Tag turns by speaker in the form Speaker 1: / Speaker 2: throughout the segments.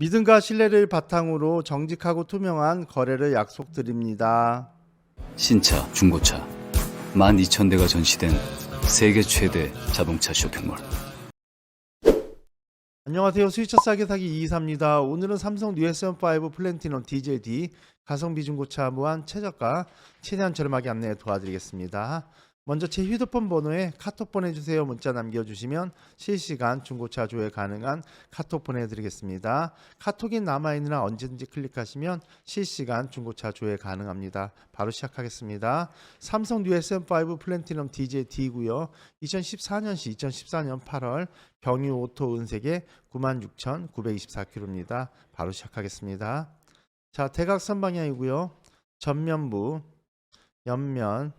Speaker 1: 믿음과 신뢰를 바탕으로 정직하고 투명한 거래를 약속드립니다.
Speaker 2: 신차, 중고차 12,000대가 전시된 세계 최대 자동차 쇼핑몰.
Speaker 1: 안녕하세요. 스위처 싸게 사기 이이사입니다. 오늘은 삼성 뉴S5 플래티넘 DJD 가성비 중고차 무한 최저가 최대한 저렴하게 안내 도와드리겠습니다. 먼저 제 휴대폰 번호에 카톡 보내주세요. 문자 남겨주시면 실시간 중고차 조회 가능한 카톡 보내드리겠습니다. 카톡이 남아있느라 언제든지 클릭하시면 실시간 중고차 조회 가능합니다. 바로 시작하겠습니다. 삼성 뉴S5 플래티넘 DJD고요. 2014년시 2014년 8월 경유 오토 은색의 96,924km입니다. 바로 시작하겠습니다. 자, 대각선 방향이고요. 전면부, 옆면,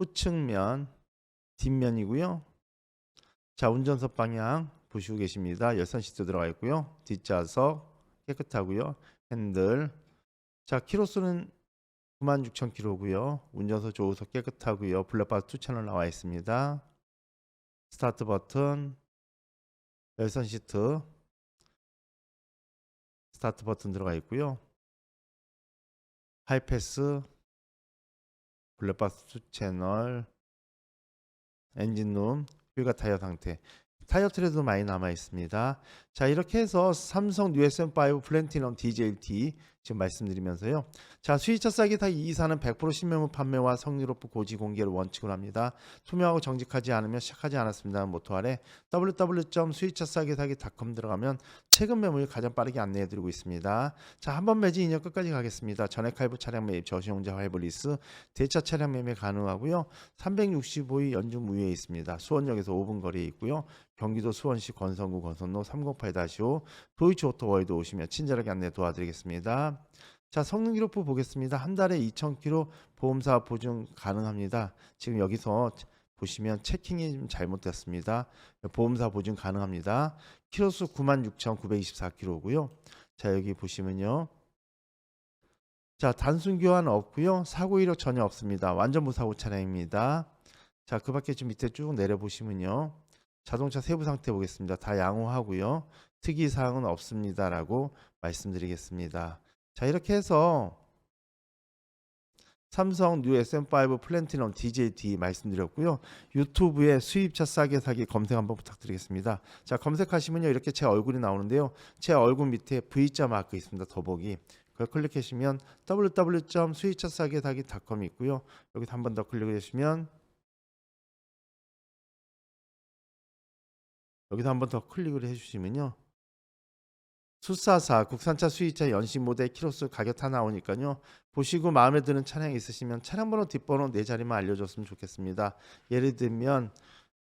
Speaker 1: 후측면, 뒷면이고요. 자, 운전석 방향 보시고 계십니다. 열선 시트 들어가 있고요. 뒷좌석 깨끗하고요. 핸들. 자, 키로수는 96,000km고요. 운전석 조우석 깨끗하고요. 블랙박스 투 채널 나와 있습니다. 스타트 버튼, 열선 시트, 스타트 버튼 들어가 있고요. 하이패스, 블랙박스 투 채널, 엔진룸, 휠과 타이어 상태. 타이어 트레도 많이 남아 있습니다. 자, 이렇게 해서 삼성 뉴SM5 플래티넘 DJT 지금 말씀드리면서요. 자, 수입차 싸게 사기 이사는 100% 신매물 판매와 높은 고지 공개를 원칙으로 합니다. 투명하고 정직하지 않으면 시작하지 않았습니다. 모토 아래 www.수입차 싸게사기.com 들어가면 최근 매물 가장 빠르게 안내해 드리고 있습니다. 자, 한 번 매진 2년 끝까지 가겠습니다. 전액 할부 차량 매입, 저시용자 할부 리스, 대차 차량 매매 가능하고요. 365일 연중 무휴에 있습니다. 수원역에서 5분 거리에 있고요. 경기도 수원시 권선구 권선로 308-5 도이치 오토월드 오시면 친절하게 안내 도와드리겠습니다. 자, 성능 기록부 보겠습니다. 한 달에 2,000km 보험사 보증 가능합니다. 지금 여기서 보시면 체킹이 좀 잘못됐습니다. 보험사 보증 가능합니다. 키로수 96,924km고요. 자, 여기 보시면요. 자, 단순 교환 없고요. 사고 이력 전혀 없습니다. 완전 무사고 차량입니다. 자, 그 밖에 좀 밑에 쭉 내려 보시면요. 자동차 세부 상태 보겠습니다. 다 양호하고요. 특이 사항은 없습니다라고 말씀드리겠습니다. 자, 이렇게 해서 삼성 뉴 SM5 플래티넘 DJD 말씀드렸고요. 유튜브에 수입차 싸게 사기 검색 한번 부탁드리겠습니다. 자, 검색하시면요. 이렇게 제 얼굴이 나오는데요. 제 얼굴 밑에 V자 마크 있습니다. 더보기. 그걸 클릭하시면 www.수입차 싸게 사기.com이 있고요. 여기서 한 번 더 클릭해 주시면 여기서 한번 더 클릭을 해주시면요. 수사사 국산차 수입차 연식 모델 키로수 가격 다 나오니까요. 보시고 마음에 드는 차량이 있으시면 차량 번호 뒷번호 네 자리만 알려줬으면 좋겠습니다. 예를 들면 어,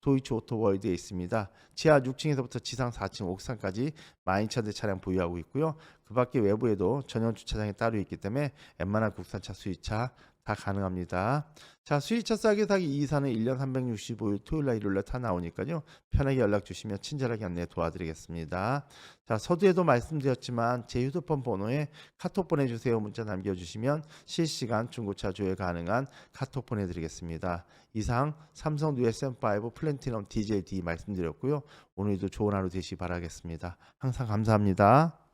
Speaker 1: 도이치 오토월드에 있습니다. 지하 6층에서부터 지상 4층 옥상까지 많은 차들 차량 보유하고 있고요. 그 밖에 외부에도 전용 주차장이 따로 있기 때문에 웬만한 국산차 수입차 다 가능합니다. 자, 수입차 싸게 사기 이사는 1년 365일 토요일 날 일요일 날 다 나오니까요. 편하게 연락 주시면 친절하게 안내 도와드리겠습니다. 자, 서두에도 말씀드렸지만 제 휴대폰 번호에 카톡 보내주세요 문자 남겨주시면 실시간 중고차 조회 가능한 카톡 보내드리겠습니다. 이상 삼성 뉴SM5 플래티넘 DJD 말씀드렸고요. 오늘도 좋은 하루 되시 바라겠습니다. 항상 감사합니다.